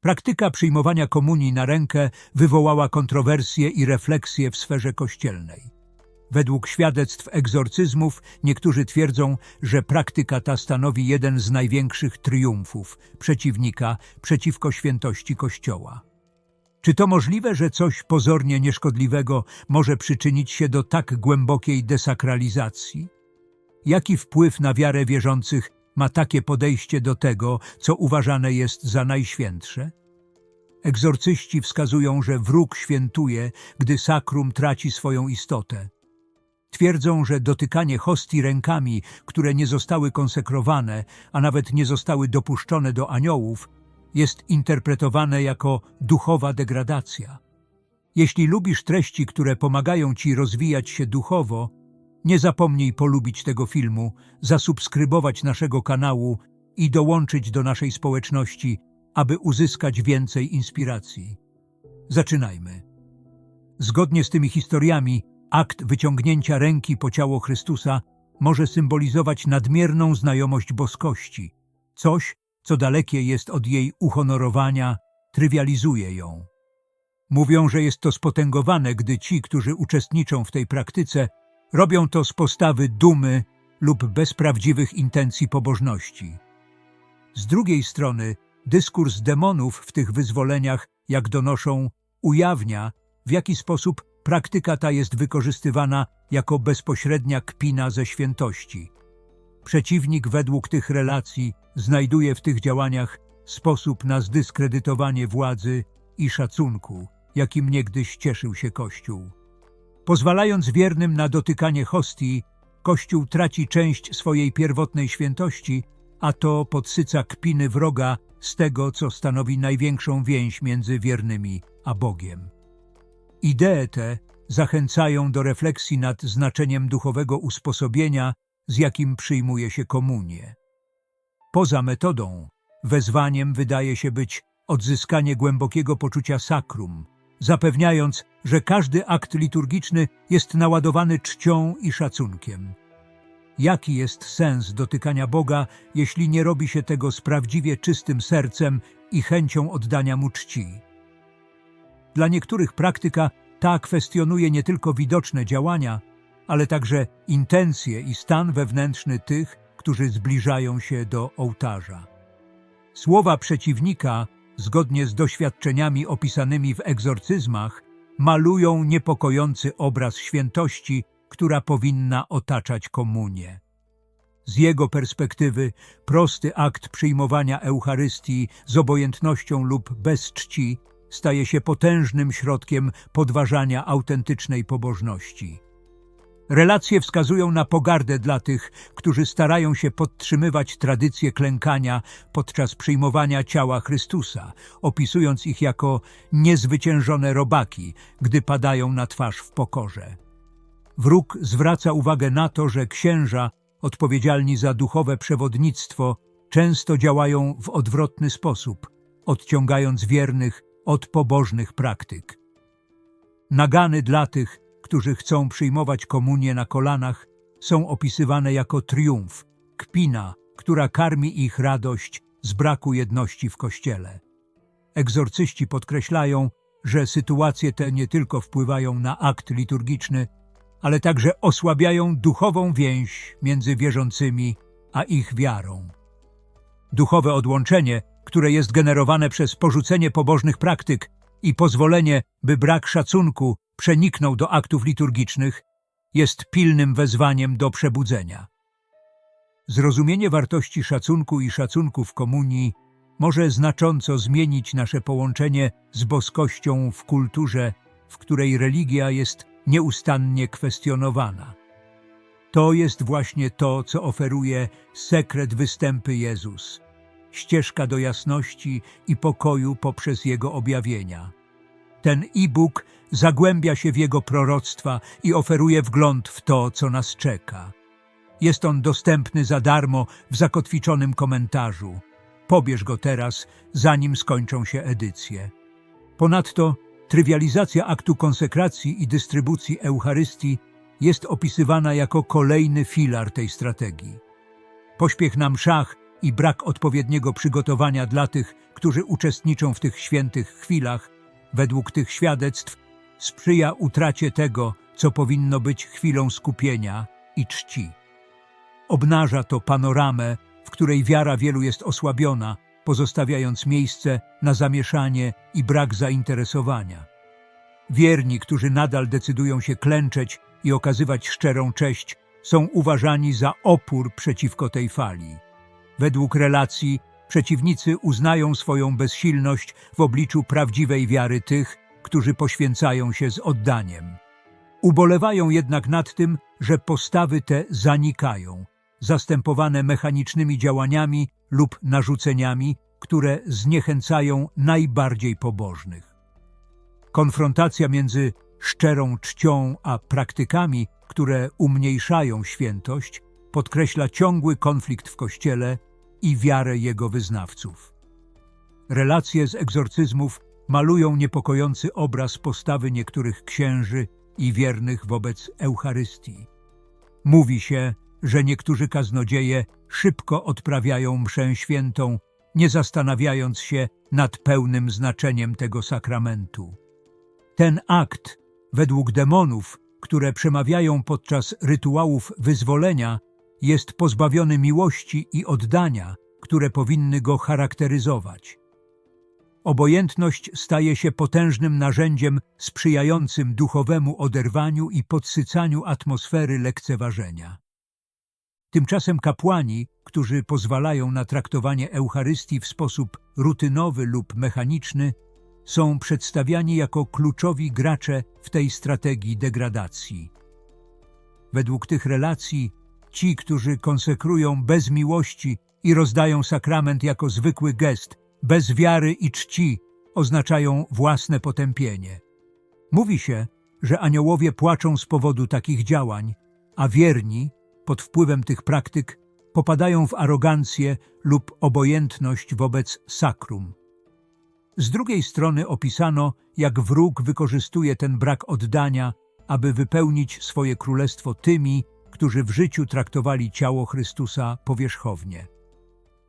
Praktyka przyjmowania komunii na rękę wywołała kontrowersje i refleksje w sferze kościelnej. Według świadectw egzorcyzmów niektórzy twierdzą, że praktyka ta stanowi jeden z największych triumfów przeciwnika przeciwko świętości Kościoła. Czy to możliwe, że coś pozornie nieszkodliwego może przyczynić się do tak głębokiej desakralizacji? Jaki wpływ na wiarę wierzących ma takie podejście do tego, co uważane jest za najświętsze? Egzorcyści wskazują, że wróg świętuje, gdy sakrum traci swoją istotę. Twierdzą, że dotykanie hostii rękami, które nie zostały konsekrowane, a nawet nie zostały dopuszczone do aniołów, jest interpretowane jako duchowa degradacja. Jeśli lubisz treści, które pomagają ci rozwijać się duchowo, nie zapomnij polubić tego filmu, zasubskrybować naszego kanału i dołączyć do naszej społeczności, aby uzyskać więcej inspiracji. Zaczynajmy. Zgodnie z tymi historiami, akt wyciągnięcia ręki po ciało Chrystusa może symbolizować nadmierną znajomość boskości, coś, co dalekie jest od jej uhonorowania, trywializuje ją. Mówią, że jest to spotęgowane, gdy ci, którzy uczestniczą w tej praktyce, robią to z postawy dumy lub bez prawdziwych intencji pobożności. Z drugiej strony, dyskurs demonów w tych wyzwoleniach, jak donoszą, ujawnia, w jaki sposób praktyka ta jest wykorzystywana jako bezpośrednia kpina ze świętości. Przeciwnik według tych relacji znajduje w tych działaniach sposób na zdyskredytowanie władzy i szacunku, jakim niegdyś cieszył się Kościół. Pozwalając wiernym na dotykanie hostii, Kościół traci część swojej pierwotnej świętości, a to podsyca kpiny wroga z tego, co stanowi największą więź między wiernymi a Bogiem. Idee te zachęcają do refleksji nad znaczeniem duchowego usposobienia, z jakim przyjmuje się komunię. Poza metodą, wezwaniem wydaje się być odzyskanie głębokiego poczucia sakrum, zapewniając, że każdy akt liturgiczny jest naładowany czcią i szacunkiem. Jaki jest sens dotykania Boga, jeśli nie robi się tego z prawdziwie czystym sercem i chęcią oddania Mu czci? Dla niektórych praktyka ta kwestionuje nie tylko widoczne działania, ale także intencje i stan wewnętrzny tych, którzy zbliżają się do ołtarza. Słowa przeciwnika, zgodnie z doświadczeniami opisanymi w egzorcyzmach, malują niepokojący obraz świętości, która powinna otaczać komunię. Z jego perspektywy prosty akt przyjmowania Eucharystii z obojętnością lub bez czci staje się potężnym środkiem podważania autentycznej pobożności. Relacje wskazują na pogardę dla tych, którzy starają się podtrzymywać tradycję klękania podczas przyjmowania ciała Chrystusa, opisując ich jako niezwyciężone robaki, gdy padają na twarz w pokorze. Wróg zwraca uwagę na to, że księża, odpowiedzialni za duchowe przewodnictwo, często działają w odwrotny sposób, odciągając wiernych od pobożnych praktyk. Nagany dla tych, którzy chcą przyjmować komunię na kolanach, są opisywane jako triumf, kpina, która karmi ich radość z braku jedności w Kościele. Egzorcyści podkreślają, że sytuacje te nie tylko wpływają na akt liturgiczny, ale także osłabiają duchową więź między wierzącymi a ich wiarą. Duchowe odłączenie, które jest generowane przez porzucenie pobożnych praktyk i pozwolenie, by brak szacunku przeniknął do aktów liturgicznych, jest pilnym wezwaniem do przebudzenia. Zrozumienie wartości szacunku i szacunku w komunii może znacząco zmienić nasze połączenie z boskością w kulturze, w której religia jest nieustannie kwestionowana. To jest właśnie to, co oferuje sekret występy Jezus, ścieżka do jasności i pokoju poprzez Jego objawienia. Ten e-book zagłębia się w jego proroctwa i oferuje wgląd w to, co nas czeka. Jest on dostępny za darmo w zakotwiczonym komentarzu. Pobierz go teraz, zanim skończą się edycje. Ponadto trywializacja aktu konsekracji i dystrybucji Eucharystii jest opisywana jako kolejny filar tej strategii. Pośpiech na mszach i brak odpowiedniego przygotowania dla tych, którzy uczestniczą w tych świętych chwilach, według tych świadectw, sprzyja utracie tego, co powinno być chwilą skupienia i czci. Obnaża to panoramę, w której wiara wielu jest osłabiona, pozostawiając miejsce na zamieszanie i brak zainteresowania. Wierni, którzy nadal decydują się klęczeć i okazywać szczerą cześć, są uważani za opór przeciwko tej fali. Według relacji przeciwnicy uznają swoją bezsilność w obliczu prawdziwej wiary tych, którzy poświęcają się z oddaniem. Ubolewają jednak nad tym, że postawy te zanikają, zastępowane mechanicznymi działaniami lub narzuceniami, które zniechęcają najbardziej pobożnych. Konfrontacja między szczerą czcią a praktykami, które umniejszają świętość, podkreśla ciągły konflikt w Kościele i wiarę jego wyznawców. Relacje z egzorcyzmów malują niepokojący obraz postawy niektórych księży i wiernych wobec Eucharystii. Mówi się, że niektórzy kaznodzieje szybko odprawiają mszę świętą, nie zastanawiając się nad pełnym znaczeniem tego sakramentu. Ten akt, według demonów, które przemawiają podczas rytuałów wyzwolenia, jest pozbawiony miłości i oddania, które powinny go charakteryzować. Obojętność staje się potężnym narzędziem sprzyjającym duchowemu oderwaniu i podsycaniu atmosfery lekceważenia. Tymczasem kapłani, którzy pozwalają na traktowanie Eucharystii w sposób rutynowy lub mechaniczny, są przedstawiani jako kluczowi gracze w tej strategii degradacji. Według tych relacji ci, którzy konsekrują bez miłości i rozdają sakrament jako zwykły gest, bez wiary i czci, oznaczają własne potępienie. Mówi się, że aniołowie płaczą z powodu takich działań, a wierni, pod wpływem tych praktyk, popadają w arogancję lub obojętność wobec sakrum. Z drugiej strony opisano, jak wróg wykorzystuje ten brak oddania, aby wypełnić swoje królestwo tymi, którzy w życiu traktowali ciało Chrystusa powierzchownie.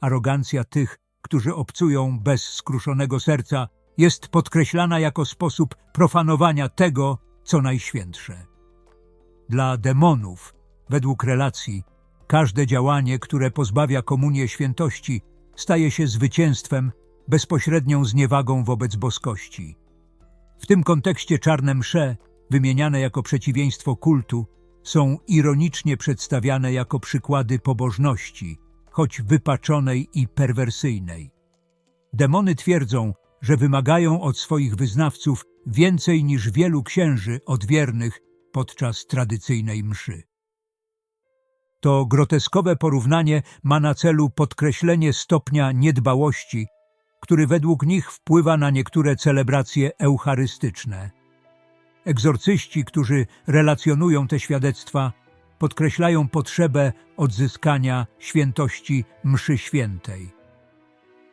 Arogancja tych, którzy obcują bez skruszonego serca, jest podkreślana jako sposób profanowania tego, co najświętsze. Dla demonów, według relacji, każde działanie, które pozbawia komunię świętości, staje się zwycięstwem, bezpośrednią zniewagą wobec boskości. W tym kontekście czarne msze, wymieniane jako przeciwieństwo kultu, są ironicznie przedstawiane jako przykłady pobożności, choć wypaczonej i perwersyjnej. Demony twierdzą, że wymagają od swoich wyznawców więcej niż wielu księży od wiernych podczas tradycyjnej mszy. To groteskowe porównanie ma na celu podkreślenie stopnia niedbałości, który według nich wpływa na niektóre celebracje eucharystyczne. Egzorcyści, którzy relacjonują te świadectwa, podkreślają potrzebę odzyskania świętości mszy świętej.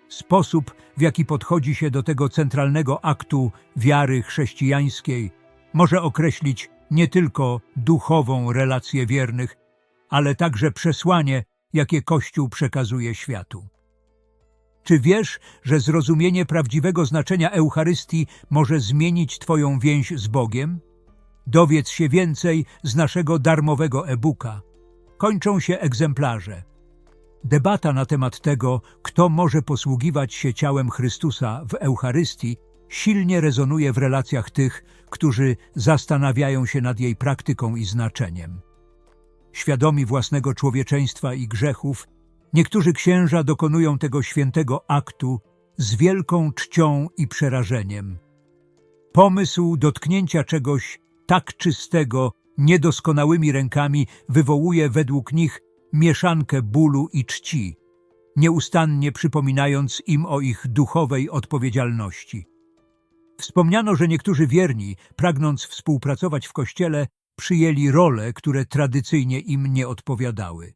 Sposób, w jaki podchodzi się do tego centralnego aktu wiary chrześcijańskiej, może określić nie tylko duchową relację wiernych, ale także przesłanie, jakie Kościół przekazuje światu. Czy wiesz, że zrozumienie prawdziwego znaczenia Eucharystii może zmienić Twoją więź z Bogiem? Dowiedz się więcej z naszego darmowego e-booka. Kończą się egzemplarze. Debata na temat tego, kto może posługiwać się ciałem Chrystusa w Eucharystii, silnie rezonuje w relacjach tych, którzy zastanawiają się nad jej praktyką i znaczeniem. Świadomi własnego człowieczeństwa i grzechów, niektórzy księża dokonują tego świętego aktu z wielką czcią i przerażeniem. Pomysł dotknięcia czegoś tak czystego, niedoskonałymi rękami wywołuje według nich mieszankę bólu i czci, nieustannie przypominając im o ich duchowej odpowiedzialności. Wspomniano, że niektórzy wierni, pragnąc współpracować w Kościele, przyjęli role, które tradycyjnie im nie odpowiadały.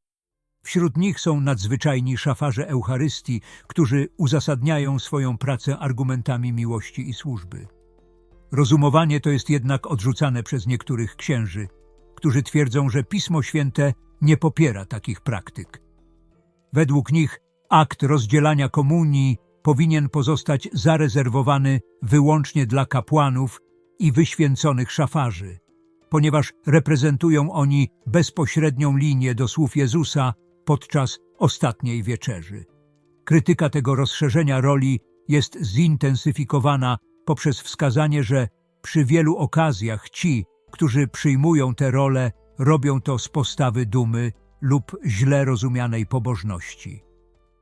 Wśród nich są nadzwyczajni szafarze Eucharystii, którzy uzasadniają swoją pracę argumentami miłości i służby. Rozumowanie to jest jednak odrzucane przez niektórych księży, którzy twierdzą, że Pismo Święte nie popiera takich praktyk. Według nich akt rozdzielania komunii powinien pozostać zarezerwowany wyłącznie dla kapłanów i wyświęconych szafarzy, ponieważ reprezentują oni bezpośrednią linię do słów Jezusa podczas ostatniej wieczerzy. Krytyka tego rozszerzenia roli jest zintensyfikowana poprzez wskazanie, że przy wielu okazjach ci, którzy przyjmują tę rolę, robią to z postawy dumy lub źle rozumianej pobożności.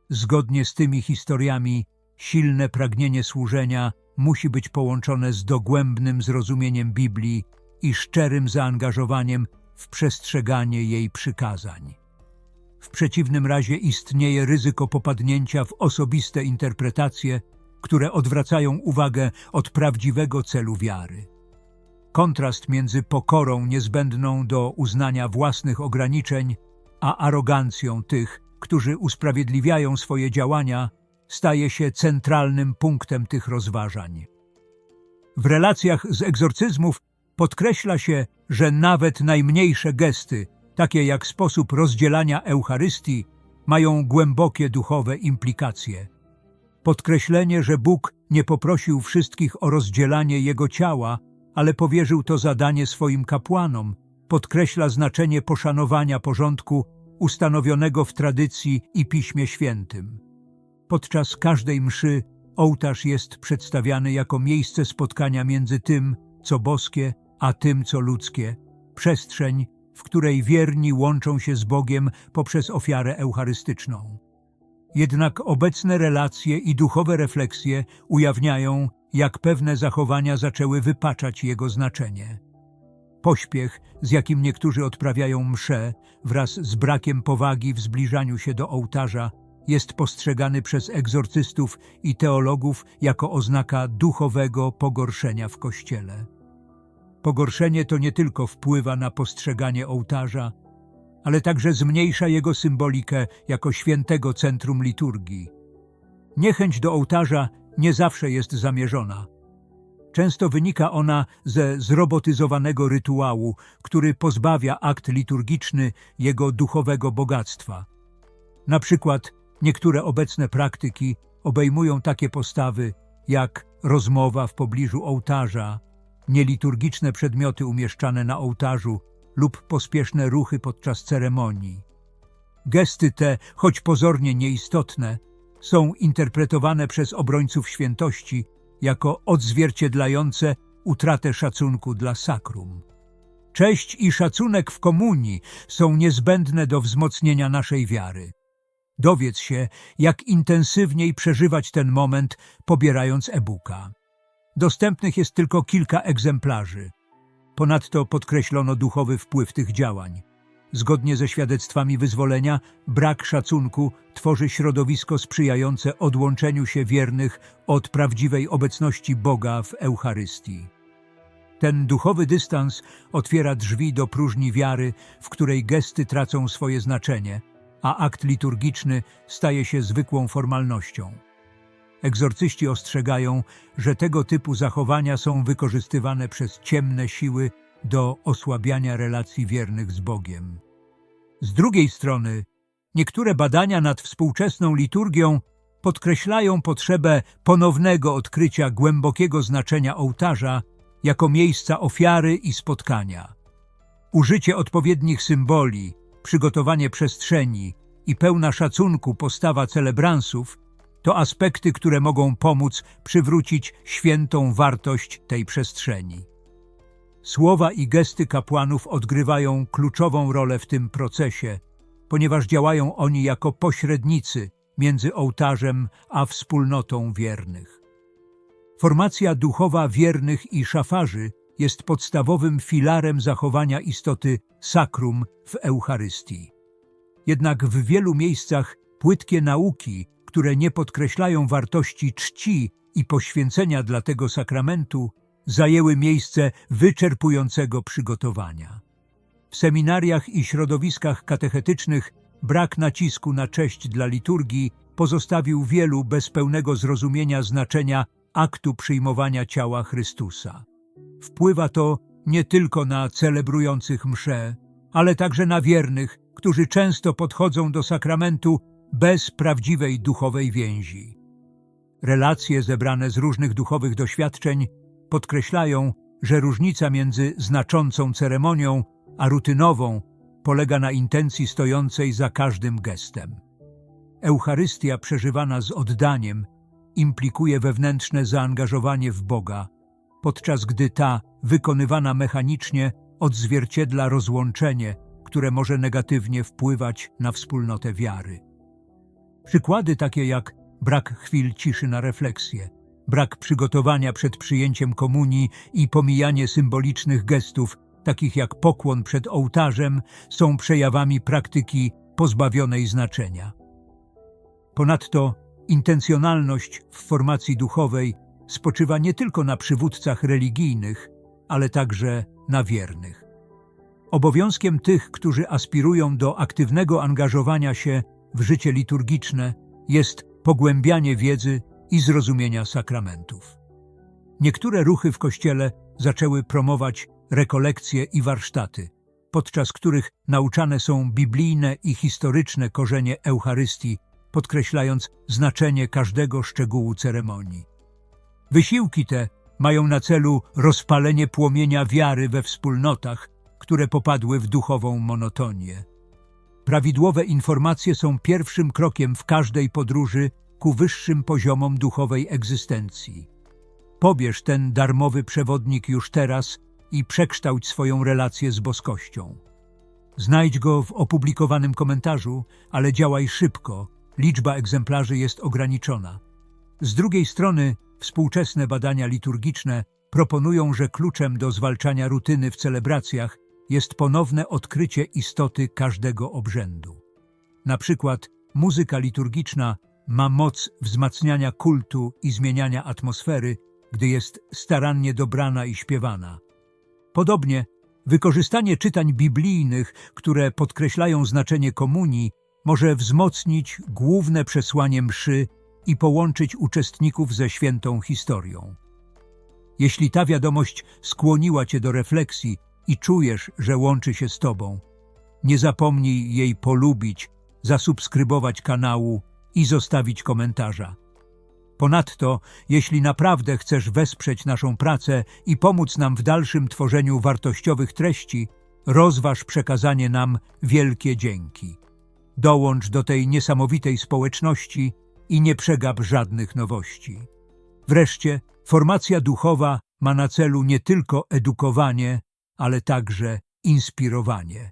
Zgodnie z tymi historiami, silne pragnienie służenia musi być połączone z dogłębnym zrozumieniem Biblii i szczerym zaangażowaniem w przestrzeganie jej przykazań. W przeciwnym razie istnieje ryzyko popadnięcia w osobiste interpretacje, które odwracają uwagę od prawdziwego celu wiary. Kontrast między pokorą niezbędną do uznania własnych ograniczeń, a arogancją tych, którzy usprawiedliwiają swoje działania, staje się centralnym punktem tych rozważań. W relacjach z egzorcyzmów podkreśla się, że nawet najmniejsze gesty, takie jak sposób rozdzielania Eucharystii, mają głębokie duchowe implikacje. Podkreślenie, że Bóg nie poprosił wszystkich o rozdzielanie Jego ciała, ale powierzył to zadanie swoim kapłanom, podkreśla znaczenie poszanowania porządku ustanowionego w tradycji i Piśmie Świętym. Podczas każdej mszy ołtarz jest przedstawiany jako miejsce spotkania między tym, co boskie, a tym, co ludzkie, przestrzeń, w której wierni łączą się z Bogiem poprzez ofiarę eucharystyczną. Jednak obecne relacje i duchowe refleksje ujawniają, jak pewne zachowania zaczęły wypaczać jego znaczenie. Pośpiech, z jakim niektórzy odprawiają msze, wraz z brakiem powagi w zbliżaniu się do ołtarza, jest postrzegany przez egzorcystów i teologów jako oznaka duchowego pogorszenia w Kościele. Pogorszenie to nie tylko wpływa na postrzeganie ołtarza, ale także zmniejsza jego symbolikę jako świętego centrum liturgii. Niechęć do ołtarza nie zawsze jest zamierzona. Często wynika ona ze zrobotyzowanego rytuału, który pozbawia akt liturgiczny jego duchowego bogactwa. Na przykład niektóre obecne praktyki obejmują takie postawy jak rozmowa w pobliżu ołtarza, nieliturgiczne przedmioty umieszczane na ołtarzu lub pospieszne ruchy podczas ceremonii. Gesty te, choć pozornie nieistotne, są interpretowane przez obrońców świętości jako odzwierciedlające utratę szacunku dla sakrum. Cześć i szacunek w komunii są niezbędne do wzmocnienia naszej wiary. Dowiedz się, jak intensywniej przeżywać ten moment, pobierając e-booka. Dostępnych jest tylko kilka egzemplarzy. Ponadto podkreślono duchowy wpływ tych działań. Zgodnie ze świadectwami wyzwolenia, brak szacunku tworzy środowisko sprzyjające odłączeniu się wiernych od prawdziwej obecności Boga w Eucharystii. Ten duchowy dystans otwiera drzwi do próżni wiary, w której gesty tracą swoje znaczenie, a akt liturgiczny staje się zwykłą formalnością. Egzorcyści ostrzegają, że tego typu zachowania są wykorzystywane przez ciemne siły do osłabiania relacji wiernych z Bogiem. Z drugiej strony, niektóre badania nad współczesną liturgią podkreślają potrzebę ponownego odkrycia głębokiego znaczenia ołtarza jako miejsca ofiary i spotkania. Użycie odpowiednich symboli, przygotowanie przestrzeni i pełna szacunku postawa celebransów to aspekty, które mogą pomóc przywrócić świętą wartość tej przestrzeni. Słowa i gesty kapłanów odgrywają kluczową rolę w tym procesie, ponieważ działają oni jako pośrednicy między ołtarzem a wspólnotą wiernych. Formacja duchowa wiernych i szafarzy jest podstawowym filarem zachowania istoty sakrum w Eucharystii. Jednak w wielu miejscach płytkie nauki, które nie podkreślają wartości czci i poświęcenia dla tego sakramentu, zajęły miejsce wyczerpującego przygotowania. W seminariach i środowiskach katechetycznych brak nacisku na cześć dla liturgii pozostawił wielu bez pełnego zrozumienia znaczenia aktu przyjmowania ciała Chrystusa. Wpływa to nie tylko na celebrujących msze, ale także na wiernych, którzy często podchodzą do sakramentu bez prawdziwej duchowej więzi. Relacje zebrane z różnych duchowych doświadczeń podkreślają, że różnica między znaczącą ceremonią a rutynową polega na intencji stojącej za każdym gestem. Eucharystia przeżywana z oddaniem implikuje wewnętrzne zaangażowanie w Boga, podczas gdy ta, wykonywana mechanicznie, odzwierciedla rozłączenie, które może negatywnie wpływać na wspólnotę wiary. Przykłady takie jak brak chwil ciszy na refleksję, brak przygotowania przed przyjęciem komunii i pomijanie symbolicznych gestów, takich jak pokłon przed ołtarzem, są przejawami praktyki pozbawionej znaczenia. Ponadto intencjonalność w formacji duchowej spoczywa nie tylko na przywódcach religijnych, ale także na wiernych. Obowiązkiem tych, którzy aspirują do aktywnego angażowania się w życie liturgiczne, jest pogłębianie wiedzy i zrozumienia sakramentów. Niektóre ruchy w Kościele zaczęły promować rekolekcje i warsztaty, podczas których nauczane są biblijne i historyczne korzenie Eucharystii, podkreślając znaczenie każdego szczegółu ceremonii. Wysiłki te mają na celu rozpalenie płomienia wiary we wspólnotach, które popadły w duchową monotonię. Prawidłowe informacje są pierwszym krokiem w każdej podróży ku wyższym poziomom duchowej egzystencji. Pobierz ten darmowy przewodnik już teraz i przekształć swoją relację z boskością. Znajdź go w opublikowanym komentarzu, ale działaj szybko, liczba egzemplarzy jest ograniczona. Z drugiej strony, współczesne badania liturgiczne proponują, że kluczem do zwalczania rutyny w celebracjach jest ponowne odkrycie istoty każdego obrzędu. Na przykład muzyka liturgiczna ma moc wzmacniania kultu i zmieniania atmosfery, gdy jest starannie dobrana i śpiewana. Podobnie wykorzystanie czytań biblijnych, które podkreślają znaczenie komunii, może wzmocnić główne przesłanie mszy i połączyć uczestników ze świętą historią. Jeśli ta wiadomość skłoniła Cię do refleksji i czujesz, że łączy się z Tobą, nie zapomnij jej polubić, zasubskrybować kanału i zostawić komentarza. Ponadto, jeśli naprawdę chcesz wesprzeć naszą pracę i pomóc nam w dalszym tworzeniu wartościowych treści, rozważ przekazanie nam wielkie dzięki. Dołącz do tej niesamowitej społeczności i nie przegap żadnych nowości. Wreszcie, formacja duchowa ma na celu nie tylko edukowanie, ale także inspirowanie.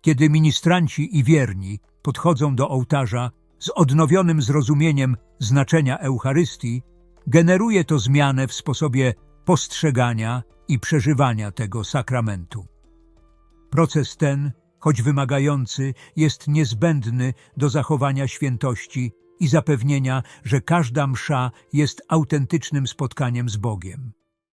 Kiedy ministranci i wierni podchodzą do ołtarza z odnowionym zrozumieniem znaczenia Eucharystii, generuje to zmianę w sposobie postrzegania i przeżywania tego sakramentu. Proces ten, choć wymagający, jest niezbędny do zachowania świętości i zapewnienia, że każda msza jest autentycznym spotkaniem z Bogiem.